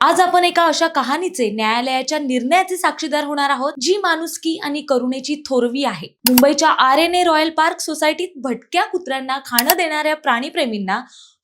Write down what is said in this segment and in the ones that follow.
आज आपण एका अशा कहाणीचे न्यायालयाच्या निर्णयाचे साक्षीदार होणार आहोत जी माणुसकी आणि करुणेची थोरवी आहे. मुंबईच्या R N A royal park सोसायटीत भटक्या कुत्र्यांना खाणं देणाऱ्या प्राणीप्रेमींना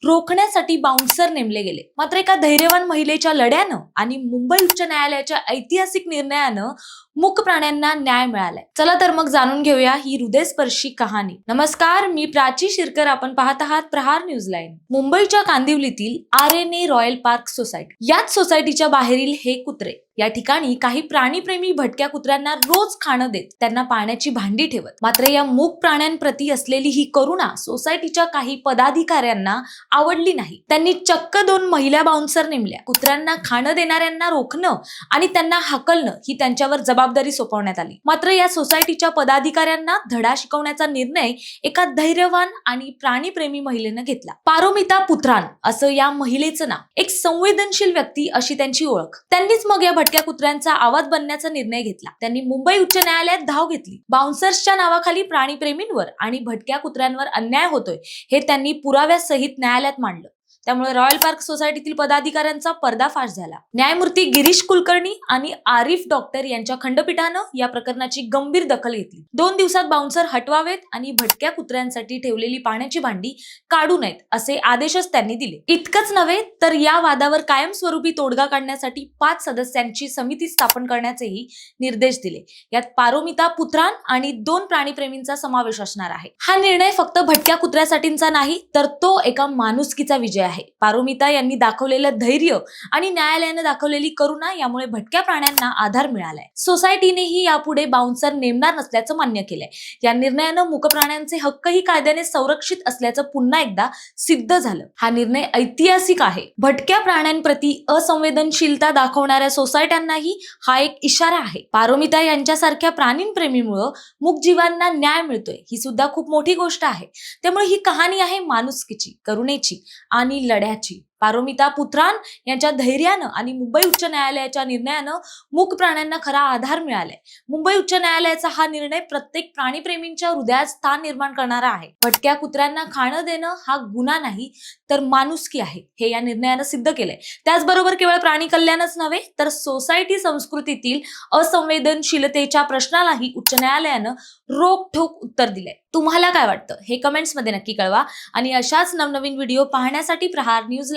रोखण्यासाठी बाउन्सर नेमले गेले. मात्र एका धैर्यवान महिलेच्या लढ्यानं आणि मुंबई उच्च न्यायालयाच्या ऐतिहासिक निर्णयानं मुक प्राण्यांना न्याय मिळालाय. चला तर मग जाणून घेऊया ही हृदयस्पर्शी कहाणी. नमस्कार मी प्राची शिरकर. आपण पाहत आहात प्रहार न्यूज लाईन. मुंबईच्या कांदिवलीतील R N A royal park society. याच सोसायटीच्या बाहेरील हे कुत्रे. या ठिकाणी काही प्राणीप्रेमी भटक्या कुत्र्यांना रोज खाणं देत त्यांना पाण्याची भांडी ठेवत. मात्र या मूक प्राण्यांप्रती असलेली ही करुणा सोसायटीच्या काही पदाधिकाऱ्यांना आवडली नाही. त्यांनी चक्क दोन महिला बाउन्सर नेमल्या. कुत्र्यांना खाणं देणाऱ्यांना रोखणं आणि त्यांना हाकलणं ही त्यांच्यावर जबाबदारी सोपवण्यात आली. मात्र या सोसायटीच्या पदाधिकाऱ्यांना धडा शिकवण्याचा निर्णय एका धैर्यवान आणि प्राणीप्रेमी महिलेनं घेतला. पारोमिता पुत्रान असं या महिलेचं नाव. एक संवेदनशील व्यक्ती अशी त्यांची ओळख. त्यांनीच मग या भटक्या कुत्र्यांचा आवाज बनण्याचा निर्णय घेतला. त्यांनी मुंबई उच्च न्यायालयात धाव घेतली. बाउन्सर्सच्या नावाखाली प्राणीप्रेमींवर आणि भटक्या कुत्र्यांवर अन्याय होतोय हे त्यांनी पुराव्यासहित न्यायालयात मांडलं. त्यामुळे रॉयल पार्क सोसायटीतील पदाधिकाऱ्यांचा पर्दाफाश झाला. न्यायमूर्ती गिरीश कुलकर्णी आणि आरिफ डॉक्टर यांच्या खंडपीठानं या प्रकरणाची गंभीर दखल घेतली. दोन दिवसात बाउन्सर हटवावेत आणि भटक्या कुत्र्यांसाठी ठेवलेली पाण्याची भांडी काढू नयेत असे आदेशच त्यांनी दिले. इतकंच नव्हे तर या वादावर कायमस्वरूपी तोडगा काढण्यासाठी पाच सदस्यांची समिती स्थापन करण्याचेही निर्देश दिले. यात पारोमिता पुत्रान आणि दोन प्राणीप्रेमींचा समावेश असणार आहे. हा निर्णय फक्त भटक्या कुत्र्यासाठीचा नाही तर तो एका माणुसकीचा विजय आहे. पारोमिता यांनी दाखवलेलं धैर्य आणि न्यायालयानं दाखवलेली करुणा यामुळे भटक्या प्राण्यांना आधार मिळालाय. सोसायटीनेही यापुढे बाउन्सर नेमणार नसल्याचं मान्य केलंय. या निर्णयानं मूक प्राण्यांचे हक्कही कायद्याने संरक्षित असल्याचं पुन्हा एकदा सिद्ध झालं. हा निर्णय ऐतिहासिक आहे. भटक्या प्राण्यांप्रती असंवेदनशीलता दाखवणाऱ्या सोसायट्यांनाही हा एक इशारा आहे. पारोमिता यांच्यासारख्या प्राणींप्रेमीमुळं मूकजीवांना न्याय मिळतोय ही सुद्धा खूप मोठी गोष्ट आहे. त्यामुळे ही कहाणी आहे माणुसकीची करुणेची आणि लढ्याची. पारोमिता पुत्रान यांच्या धैर्यानं आणि मुंबई उच्च न्यायालयाच्या निर्णयानं मूक प्राण्यांना खरा आधार मिळालाय. मुंबई उच्च न्यायालयाचा हा निर्णय प्रत्येक प्राणीप्रेमींच्या हृदयात स्थान निर्माण करणारा आहे. भटक्या कुत्र्यांना खाणं देणं हा गुन्हा नाही तर माणुसकी आहे हे या निर्णयानं सिद्ध केलंय. त्याचबरोबर केवळ प्राणी कल्याणच नव्हे तर सोसायटी संस्कृतीतील असंवेदनशीलतेच्या प्रश्नालाही उच्च न्यायालयानं रोखठोक उत्तर दिलंय. तुम्हाला काय वाटतं? हे कमेंट्समध्ये नक्की कळवा. आणि अशाच नवनवीन व्हिडिओ पाहण्यासाठी प्रहार न्यूज